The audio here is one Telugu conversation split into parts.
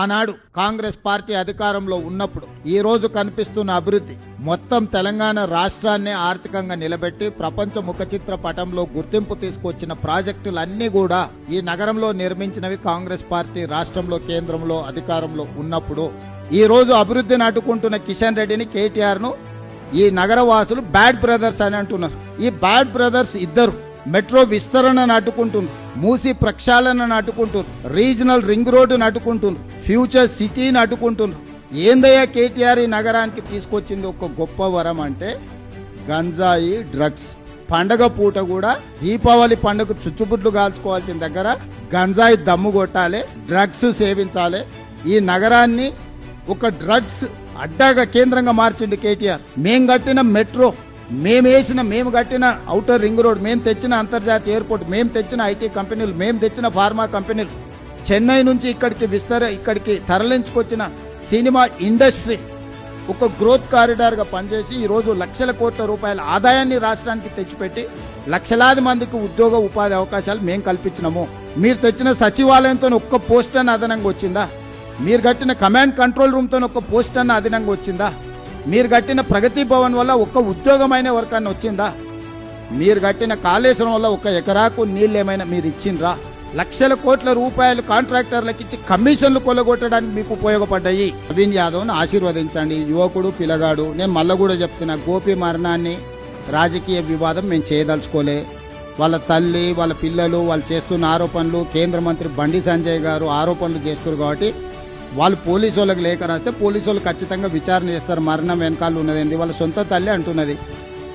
ఆనాడు కాంగ్రెస్ పార్టీ అధికారంలో ఉన్నప్పుడు ఈ రోజు కనిపిస్తున్న అభివృద్ధి మొత్తం తెలంగాణ రాష్ట్రాన్ని ఆర్థికంగా నిలబెట్టి ప్రపంచ ముఖచిత్ర పటంలో గుర్తింపు తీసుకొచ్చిన ప్రాజెక్టులన్నీ కూడా ఈ నగరంలో నిర్మించినవి కాంగ్రెస్ పార్టీ రాష్ట్రంలో కేంద్రంలో అధికారంలో ఉన్నప్పుడు. ఈ రోజు అభివృద్ధిని అడ్డుకుంటున్న కిషన్ రెడ్డిని కేటీఆర్ను ఈ నగర వాసులు బ్యాడ్ బ్రదర్స్ అని అంటున్నారు. ఈ బ్యాడ్ బ్రదర్స్ ఇద్దరు మెట్రో విస్తరణను అడ్డుకుంటున్నారు మూసి ప్రక్షాళనను అడ్డుకుంటున్నారు రీజనల్ రింగ్ రోడ్డును అడ్డుకుంటున్నారు. ఫ్యూచర్ సిటీని అడ్డుకుంటున్నారు ఏందయ్యా కేటీఆర్ ఈ నగరానికి తీసుకొచ్చింది ఒక గొప్ప వరం అంటే గంజాయి డ్రగ్స్. పండగ పూట కూడా దీపావళి పండుగ చుచ్చుబుడ్లు కాల్చుకోవాల్సిన దగ్గర గంజాయి దమ్ము కొట్టాలి డ్రగ్స్ సేవించాలి. ఈ నగరాన్ని ఒక డ్రగ్స్ అడ్డాగా కేంద్రంగా మార్చింది కేటీఆర్. మేం కట్టిన మెట్రో మేము వేసిన మేము కట్టిన అవుటర్ రింగ్ రోడ్ మేము తెచ్చిన అంతర్జాతీయ ఎయిర్పోర్ట్ మేము తెచ్చిన ఐటీ కంపెనీలు మేము తెచ్చిన ఫార్మా కంపెనీలు. చెన్నై నుంచి ఇక్కడికి విస్తర ఇక్కడికి తరలించుకొచ్చిన సినిమా ఇండస్ట్రీ ఒక గ్రోత్ కారిడార్గా పనిచేసి ఈరోజు లక్షల కోట్ల రూపాయల ఆదాయాన్ని రాష్ట్రానికి తెచ్చిపెట్టి లక్షలాది మందికి ఉద్యోగ ఉపాధి అవకాశాలు మేము కల్పించినాము. మీరు తెచ్చిన సచివాలయంతో ఒక్క పోస్ట్ అన్న అదనంగా వచ్చిందా? మీరు కట్టిన కమాండ్ కంట్రోల్ రూమ్తో ఒక్క పోస్ట్ అన్న అదనంగా వచ్చిందా? మీరు కట్టిన ప్రగతి భవన్ వల్ల ఒక్క ఉద్యోగమైన వర్కాన్ని వచ్చిందా? మీరు కట్టిన కాళేశ్వరం వల్ల ఒక ఎకరాకు నీళ్ళు ఏమైనా మీరు ఇచ్చిండ్రా? లక్షల కోట్ల రూపాయలు కాంట్రాక్టర్లకు ఇచ్చి కమిషన్లు కొల్లగొట్టడానికి మీకు ఉపయోగపడ్డాయి. నవీన్ యాదవ్ను ఆశీర్వదించండి. యువకుడు పిల్లగాడు. నేను మళ్ళా కూడా చెప్తున్నా గోపి మరణాన్ని రాజకీయ వివాదం మేము చేయదలుచుకోలే. వాళ్ళ తల్లి వాళ్ళ పిల్లలు వాళ్ళు చేస్తున్న ఆరోపణలు కేంద్ర మంత్రి బండి సంజయ్ గారు ఆరోపణలు చేస్తున్నారు కాబట్టి వాళ్ళు పోలీసు వాళ్ళకి లేఖ రాస్తే పోలీసు వాళ్ళు ఖచ్చితంగా విచారణ చేస్తారు. మరణం వెనకాల ఉన్నది వాళ్ళ సొంత తల్లి అంటున్నది.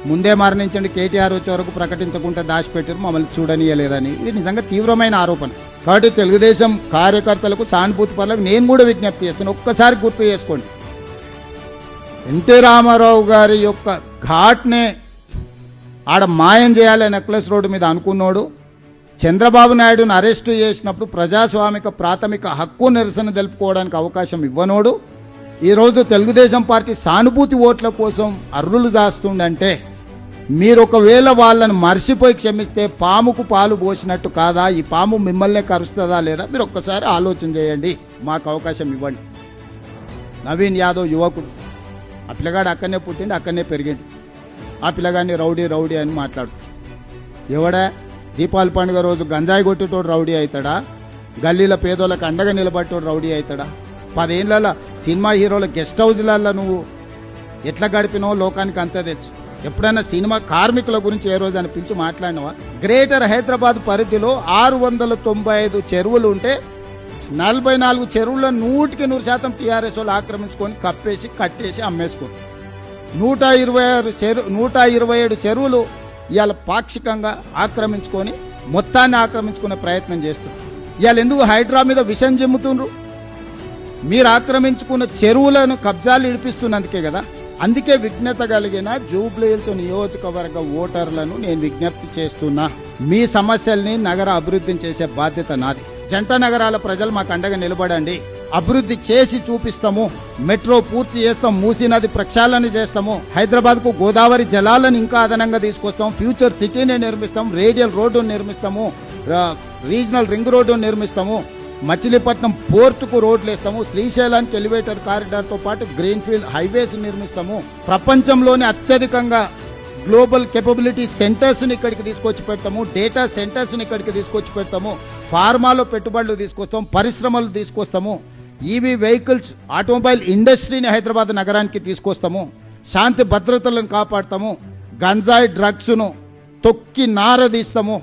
ముందే మరణించండి కేటీఆర్ వచ్చే వరకు ప్రకటించకుండా దాచిపెట్టారు మమ్మల్ని చూడనీయలేదని. ఇది నిజంగా తీవ్రమైన ఆరోపణ. కాబట్టి తెలుగుదేశం కార్యకర్తలకు సానుభూతి పనులకు నేను కూడా విజ్ఞప్తి చేస్తాను ఒక్కసారి గుర్తు చేసుకోండి. ఎన్టీ రామారావు గారి యొక్క ఘాట్నే ఆడ మాయం చేయాలి నెక్లెస్ రోడ్డు మీద అనుకున్నాడు చంద్రబాబు నాయుడును అరెస్టు చేసినప్పుడు ప్రజాస్వామిక ప్రాథమిక హక్కు నిరసన తెలుపుకోవడానికి అవకాశం ఇవ్వనోడు. ఈరోజు తెలుగుదేశం పార్టీ సానుభూతి ఓట్ల కోసం అర్రులు దాస్తుండంటే మీరు ఒకవేళ వాళ్ళని మర్చిపోయి క్షమిస్తే పాముకు పాలు పోసినట్టు కాదా? ఈ పాము మిమ్మల్నే కరుస్తుందా లేదా? మీరు ఒక్కసారి ఆలోచన చేయండి. మాకు అవకాశం ఇవ్వండి. నవీన్ యాదవ్ యువకుడు. ఆ పిల్లగాడు అక్కడనే పుట్టిండి అక్కడనే పెరిగిండు. ఆ పిల్లగాడిని రౌడీ రౌడీ అని మాట్లాడు. ఎవడా? దీపావళి పండుగ రోజు గంజాయి కొట్టేటోడు రౌడీ అవుతాడా? గల్లీల పేదోళ్ళకి అండగా నిలబట్టోడు రౌడీ అవుతాడా? పదేళ్ళ సినిమా హీరోల గెస్ట్ హౌస్లలో నువ్వు ఎట్లా గడిపినావో లోకానికి అంతే తెచ్చు ఎప్పుడైనా సినిమా కార్మికుల గురించి ఏ రోజు అని పిలిచి మాట్లాడినవా? గ్రేటర్ హైదరాబాద్ పరిధిలో ఆరు వందల తొంభై ఐదు చెరువులు ఉంటే నలభై నాలుగు చెరువుల నూటికి నూరు శాతం టీఆర్ఎస్ వాళ్ళు ఆక్రమించుకొని కప్పేసి కట్టేసి అమ్మేసుకోరు నూట ఇరవై ఆరు చెరు నూట ఇరవై ఏడు చెరువులు ఇవాళ పాక్షికంగా ఆక్రమించుకొని మొత్తాన్ని ఆక్రమించుకునే ప్రయత్నం చేస్తున్నారు. ఇవాళ ఎందుకు హైడ్రా మీద విషం చెమ్ముతుండ్రు? మీరు ఆక్రమించుకున్న చెరువులను కబ్జాలు ఇడిపిస్తున్నందుకే కదా. అందుకే విఘ్నత కలిగిన జూబ్లీహిల్స్ నియోజకవర్గ ఓటర్లను నేను విజ్ఞప్తి చేస్తున్నా. మీ సమస్యల్ని నగర అభివృద్ధిని చేసే బాధ్యత నాది. జంట నగరాల ప్రజలు మాకు అండగా నిలబడండి. అభివృద్ధి చేసి చూపిస్తాము. మెట్రో పూర్తి చేస్తాం. మూసీ నది ప్రక్షాళన చేస్తాము. హైదరాబాద్కు గోదావరి జలాలను ఇంకా అదనంగా తీసుకొస్తాం. ఫ్యూచర్ సిటీని నిర్మిస్తాం. రేడియల్ రోడ్డు నిర్మిస్తాము. రీజనల్ రింగ్ రోడ్డు నిర్మిస్తాము. మచిలీపట్నం పోర్టుకు రోడ్లు వేస్తాము శ్రీశైలానికి ఎలివేటర్ కారిడార్తో పాటు గ్రీన్ఫీల్డ్ హైవేస్ నిర్మిస్తాము. ప్రపంచంలోనే అత్యధికంగా గ్లోబల్ కెపబిలిటీ సెంటర్స్ని ఇక్కడికి తీసుకొచ్చి పెడతాము డేటా సెంటర్స్ని ఇక్కడికి తీసుకొచ్చి పెడతాము ఫార్మాలో పెట్టుబడులు తీసుకొస్తాం పరిశ్రమలు తీసుకొస్తాము ఈవీ వెహికల్స్ ఆటోమొబైల్ ఇండస్ట్రీని హైదరాబాద్ నగరానికి తీసుకొస్తాము శాంతి భద్రతలను కాపాడతాము గంజాయి డ్రగ్స్ను తొక్కి నారదీస్తాము.